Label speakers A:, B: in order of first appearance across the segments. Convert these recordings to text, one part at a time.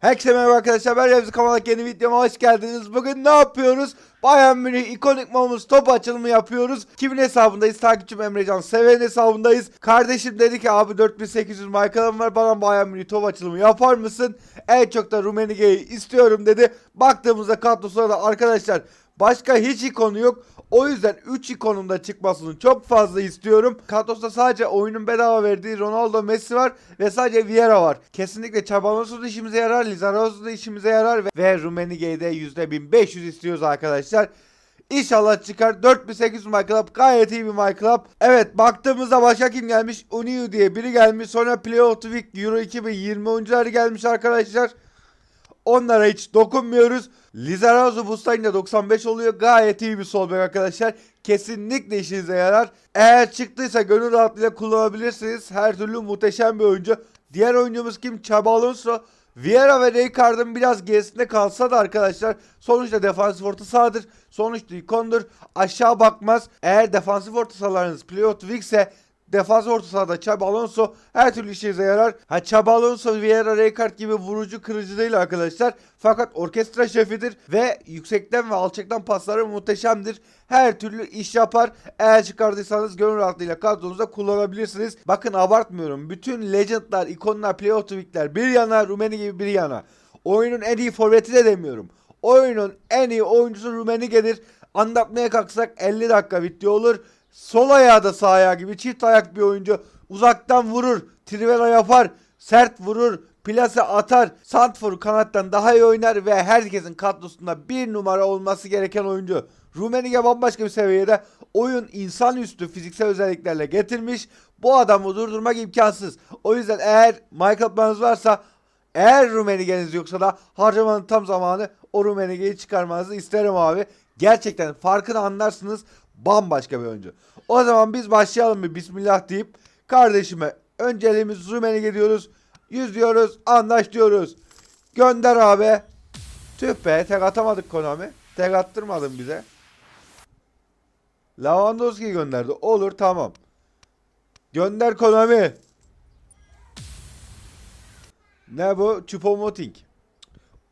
A: Herkese merhaba arkadaşlar ben Remzi Kamalak yeni videoma hoş geldiniz. Bugün ne yapıyoruz? Bayern Münih ikonik momuz top açılımı yapıyoruz. Kimin hesabındayız? Takipçim Emrecan Seven hesabındayız. Kardeşim dedi ki abi 4800 Michael'ım var bana Bayern Münih top açılımı yapar mısın? En çok da Rumenige'yi istiyorum dedi. Baktığımızda kadrosuna da arkadaşlar başka hiç ikonu yok. O yüzden 3 ikonun da çıkmasını çok fazla istiyorum. Kadrosunda sadece oyunun bedava verdiği Ronaldo Messi var ve sadece Vieira var. Kesinlikle Chabalos'u da işimize yarar, Lizarazu da işimize yarar ve, ve Rumenige'yi de %1500 istiyoruz arkadaşlar. İnşallah çıkar. 4800 My Club gayet iyi bir My Club. Evet baktığımızda başka kim gelmiş? Uniu diye biri gelmiş. Sonra Play of the Week Euro 2020 oyuncuları gelmiş arkadaşlar. Onlara hiç dokunmuyoruz. Lizarazu Bustay'ın 95 oluyor. Gayet iyi bir sol bek arkadaşlar. Kesinlikle işinize yarar. Eğer çıktıysa gönül rahatlığıyla kullanabilirsiniz. Her türlü muhteşem bir oyuncu. Diğer oyuncumuz kim? Xabi Alonso. Vieira ve Rijkaard'ın biraz gerisinde kalsa da arkadaşlar sonuçta defansif orta sahadır. Sonuçta ikondur. Aşağı bakmaz. Eğer defansif orta sahalarınız Pliot ise defans orta sahada Xabi Alonso her türlü işinize yarar. Ha Xabi Alonso, Vieira, Rijkaard gibi vurucu kırıcı değil arkadaşlar. Fakat orkestra şefidir ve yüksekten ve alçaktan pasları muhteşemdir. Her türlü iş yapar. Eğer çıkardıysanız gönül rahatlığıyla kadronuzda kullanabilirsiniz. Bakın abartmıyorum. Bütün legendlar, ikonlar, playoff tweakler bir yana, Rumeni gibi bir yana. Oyunun en iyi forveti de demiyorum. Oyunun en iyi oyuncusu Rumenige'dir. Anlatmaya kalksak 50 dakika video olur. Sol ayağı da sağ ayağı gibi çift ayak bir oyuncu. Uzaktan vurur, trivela yapar, sert vurur, plase atar. Santfor kanattan daha iyi oynar ve herkesin kadrosunda bir numara olması gereken oyuncu. Rumenige bambaşka bir seviyede oyun insanüstü fiziksel özelliklerle getirmiş. Bu adamı durdurmak imkansız. O yüzden eğer Michael Barnes varsa eğer Rumenige'niz yoksa da harcamanın tam zamanı o Rumenige'yi çıkarmanızı isterim abi. Gerçekten farkını anlarsınız. Bambaşka bir oyuncu. O zaman biz başlayalım bir bismillah deyip kardeşime önceliğimiz Rumenige diyoruz. Yüz diyoruz anlaş diyoruz. Gönder abi. Tüh be tek atamadık Konami. Tek attırmadın bize. Lewandowski gönderdi. Olur tamam. Gönder Konami. Ne bu? Choupo-Moting.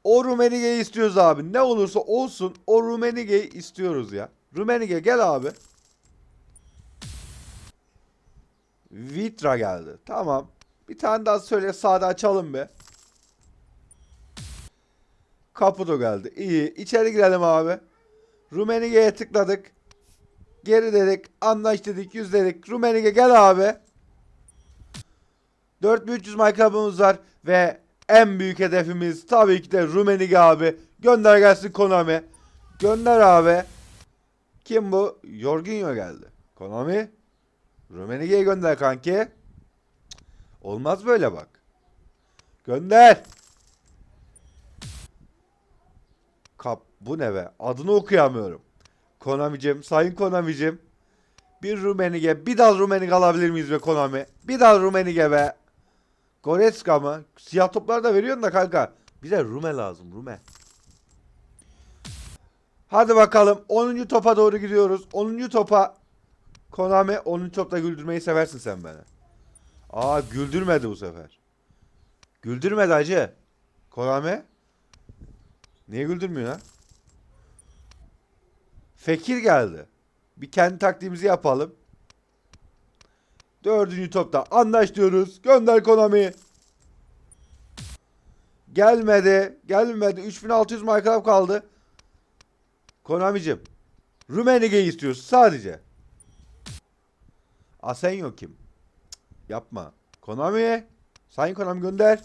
A: O Rumenige'yi istiyoruz abi. Ne olursa olsun o Rumenige'yi istiyoruz ya. Rumenige gel abi. Vitra geldi. Tamam. Bir tane daha söyle sağda açalım be. Caputo geldi. İyi. İçeri girelim abi. Rumenige'ye tıkladık. Geri dedik. Anlaş dedik. Yüz dedik. Rumenige gel abi. 4300 MyClub'ımız var ve en büyük hedefimiz tabii ki de Rumenige abi. Gönder gelsin Konami. Gönder abi. Kim bu? Jorginho geldi. Konami. Rumenige'ye gönder kanki. Olmaz böyle bak. Gönder. Kap bu ne be? Adını okuyamıyorum. Konami'cim, sayın Konami'cim. Bir Rumenige, bir dal Rumenige alabilir miyiz be Konami? Bir dal Rumenige be. Goretzka mı? Siyah toplar da veriyorsun da kanka. Bize Rume lazım, Rume. Hadi bakalım 10. topa doğru gidiyoruz. 10. topa Konami 10. topta güldürmeyi seversin sen beni. Aa güldürmedi bu sefer. Güldürmedi hacı. Konami. Niye güldürmüyor ha? Fekir geldi. Bir kendi taktiğimizi yapalım. Dördüncü topta anlaş. Gönder Konami. Gelmedi. Gelmedi. 3600 Minecraft kaldı. Konami'cim. Rumenige'yi istiyoruz sadece. Asenyo kim? Cık, yapma. Konami. Sayın Konami gönder.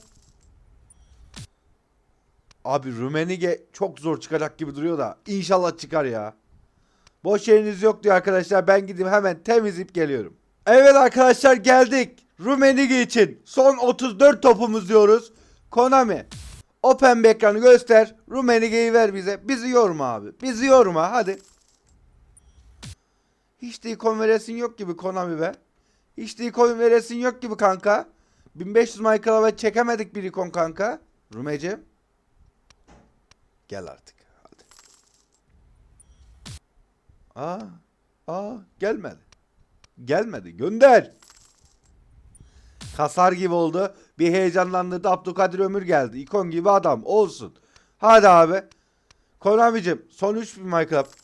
A: Abi Rumenige çok zor çıkacak gibi duruyor da. İnşallah çıkar ya. Boş yeriniz yok diyor arkadaşlar. Ben gideyim hemen temizleyip geliyorum. Evet arkadaşlar geldik. Rumenige için son 34 topumuz diyoruz. Konami. O pembe ekranı göster. Rumenige'yi ver bize. Bizi yorma abi. Bizi yorma hadi. Hiç de ikon veresin yok gibi Konami be. Hiç de ikon veresin yok gibi kanka. 1500 Minecraft'a çekemedik bir ikon kanka. Rumecim. Gel artık. Hadi. Aa. Aa gelmedi. Gelmedi. Gönder. Kasar gibi oldu. Bir heyecanlandırdı. Abdülkadir Ömür geldi. İkon gibi adam. Olsun. Hadi abi. Konami'cim son 3000 Minecraft.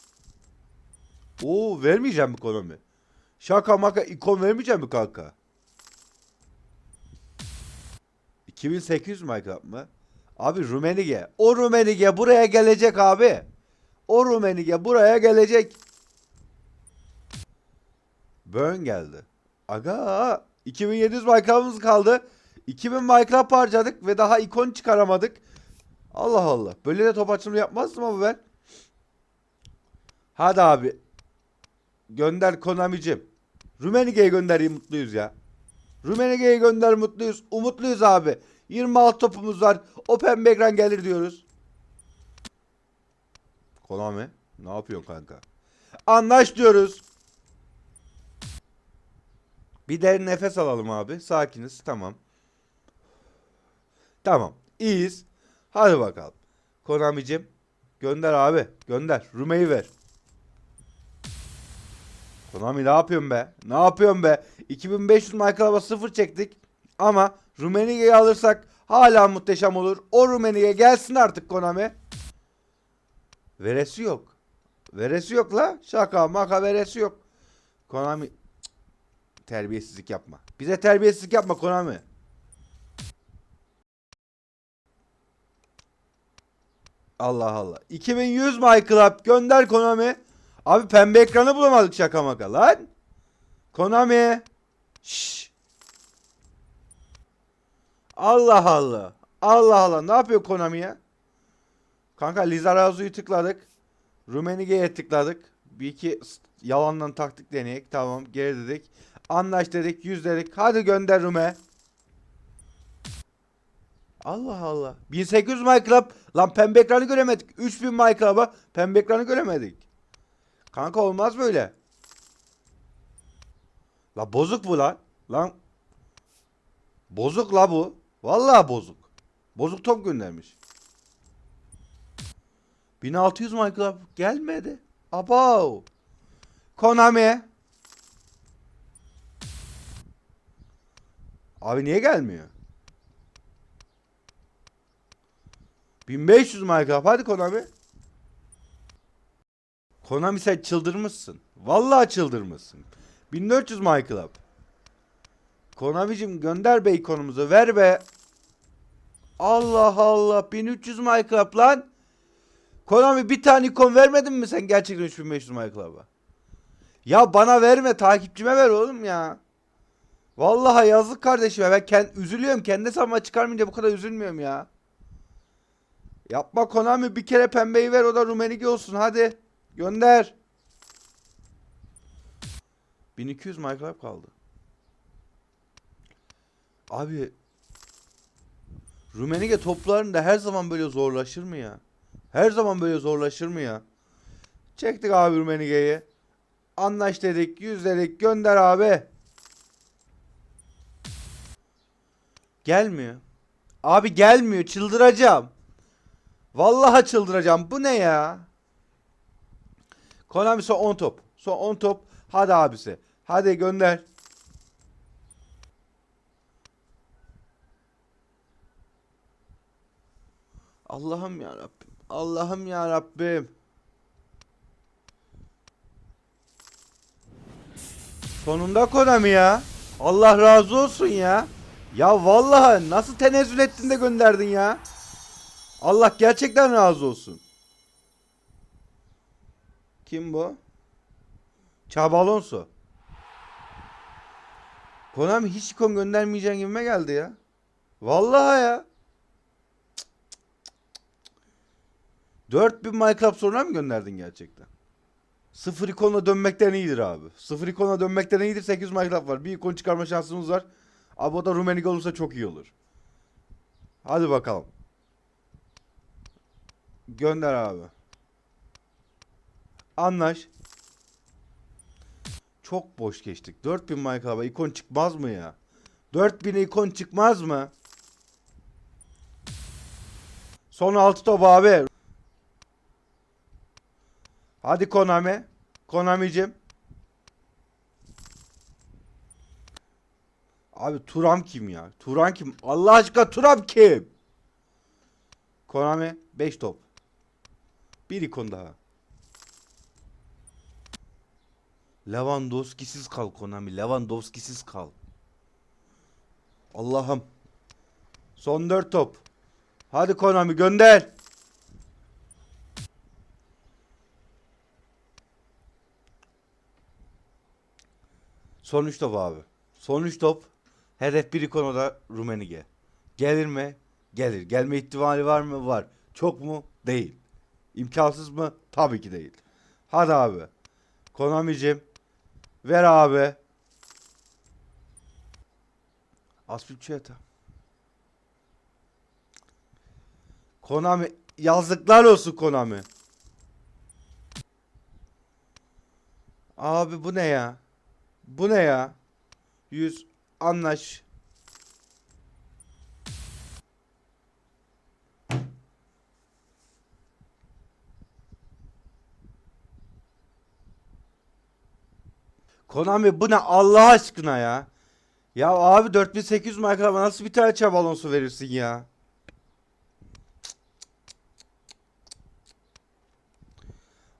A: Oo vermeyeceğim mi Konami? Şaka maka ikon vermeyeceğim mi kanka? 2800 Minecraft mı? Abi Rumenige. O Rumenige buraya gelecek abi. O Rumenige buraya gelecek. Burn geldi. Aga 2700 Minecraft'ımız kaldı. 2000 Minecraft harcadık ve daha ikon çıkaramadık. Allah Allah. Böyle de top açılımı yapmazdım ama ben. Hadi abi. Gönder Konami'cim. Rumenige'ye göndereyim mutluyuz ya. Rumenige'ye gönder mutluyuz. Umutluyuz abi. 26 topumuz var. O pembe gelir diyoruz. Konami. Ne yapıyorsun kanka? Anlaş diyoruz. Bir derin nefes alalım abi. Sakiniz. Tamam. Tamam. İyiyiz. Hadi bakalım. Konami'cim. Gönder abi. Gönder. Rume'yi ver. Konami ne yapıyorsun be? Ne yapıyorsun be? 2500 Minecraft'a sıfır çektik. Ama Rumenige'yi alırsak hala muhteşem olur. O Rumenige gelsin artık Konami. Veresi yok. Veresi yok la. Şaka maka veresi yok. Konami. Terbiyesizlik yapma. Bize terbiyesizlik yapma Konami. Allah Allah. 2100 Minecraft gönder Konami. Abi pembe ekranı bulamadık şaka maka lan. Konami. Şşş. Allah Allah. Allah Allah. Ne yapıyor Konami ya? Kanka Lizarazu'yu tıkladık. Rumenige'ye tıkladık. Bir iki yalandan taktik deneyek. Tamam geri dedik. Anlaş dedik. Yüz dedik. Hadi gönder Rume. Allah Allah. 1800 Minecraft. Lan pembe ekranı göremedik. 3000 Minecraft'a pembe ekranı göremedik. Kanka olmaz böyle. La bozuk bu lan. Lan. Bozuk la bu. Vallahi bozuk. Bozuk top göndermiş. 1600 Minecraft gelmedi. Abav. Konami. Abi niye gelmiyor? 1500 Minecraft hadi Konami. Konami sen çıldırmışsın. Vallahi çıldırmışsın. 1400 Minecraft. Konami'cim gönder be ikonumuzu ver be. Allah Allah 1300 Minecraft lan. Konami bir tane ikon vermedin mi sen gerçekten 3500 Minecraft'a? Ya bana verme takipçime ver oğlum ya. Vallahi yazık kardeşime ben kend, üzülüyorum kendi hesabıma çıkarmayınca bu kadar üzülmüyorum ya. Yapma Konami bir kere pembeyi ver o da Rumenigi olsun hadi. Gönder. 1200 Minecraft kaldı. Abi Rumenige toplarında her zaman böyle zorlaşır mı ya? Her zaman böyle zorlaşır mı ya? Çektik abi Rumenige'yi. Anlaş dedik, yüz dedik, gönder abi. Gelmiyor. Abi gelmiyor, çıldıracağım. Vallahi çıldıracağım. Bu ne ya? Konami son 10 top. Son 10 top. Hadi abisi. Hadi gönder. Allah'ım ya Rabbim. Allah'ım ya Rabbim. Sonunda Konami ya. Allah razı olsun ya. Ya vallahi nasıl tenezzül ettin de gönderdin ya. Allah gerçekten razı olsun. Kim bu? Xabi Alonso. Konami hiç ikon göndermeyeceğin gibime geldi ya. Vallahi ya. 4000 Minecraft sonra mı gönderdin gerçekten? Sıfır ikonla dönmekten iyidir abi. Sıfır ikonla dönmekten iyidir. 800 Minecraft var. Bir ikon çıkarma şansımız var. Abi o da Rumenik olursa çok iyi olur. Hadi bakalım. Gönder abi. Anlaş. Çok boş geçtik. 4000 Minecraft'a ikon çıkmaz mı ya? 4000 ikon çıkmaz mı? Son 6 top abi. Hadi Konami. Konami'cim. Abi Turam kim ya? Turan kim? Allah aşkına Turam kim? Konami 5 top. Bir ikon daha. Lewandowski'siz kal Konami. Lewandowski'siz kal. Allah'ım. Son 4 top. Hadi Konami gönder. Son 3 top abi. Son 3 top. Hedef bir ikonu da Rumenige. Gelir mi? Gelir. Gelme ihtimali var mı? Var. Çok mu? Değil. İmkansız mı? Tabii ki değil. Hadi abi. Konami'cim. Ver abi. Aspilicueta. Konami yazıklar olsun Konami. Abi bu ne ya? Bu ne ya? 100 anlaş. Konami bu ne Allah aşkına ya? Ya abi 4800 Minecraft'a nasıl bir tane çay balonsu verirsin ya?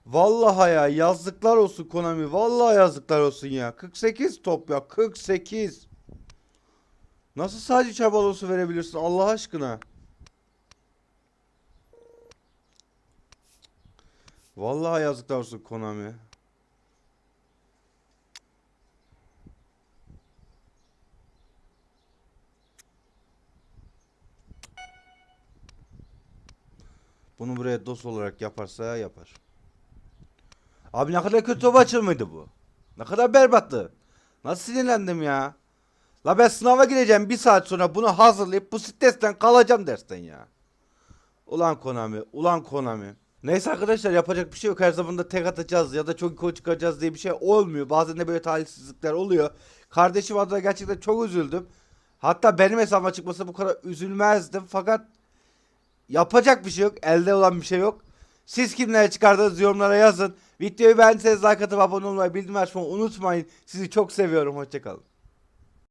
A: Vallahi ya yazıklar olsun Konami. Vallahi yazıklar olsun ya. 48 top ya 48. Nasıl sadece çay balonsu verebilirsin Allah aşkına? Vallahi yazıklar olsun Konami. Bunu buraya DOS olarak yaparsa yapar. Abi ne kadar kötü top açılmaydı bu. Ne kadar berbattı. Nasıl sinirlendim ya. La ben sınava gireceğim bir saat sonra bunu hazırlayıp bu stresten kalacağım dersten ya. Ulan Konami, ulan Konami. Neyse arkadaşlar yapacak bir şey yok. Her zaman da tek atacağız ya da çok gol çıkaracağız diye bir şey olmuyor. Bazen de böyle talihsizlikler oluyor. Kardeşim adına gerçekten çok üzüldüm. Hatta benim hesabıma çıkmasa bu kadar üzülmezdim. Fakat yapacak bir şey yok. Elde olan bir şey yok. Siz kimlere çıkardınız yorumlara yazın. Videoyu beğendiyseniz like atıp abone olmayı, bildirim açmayı unutmayın. Sizi çok seviyorum. Hoşçakalın.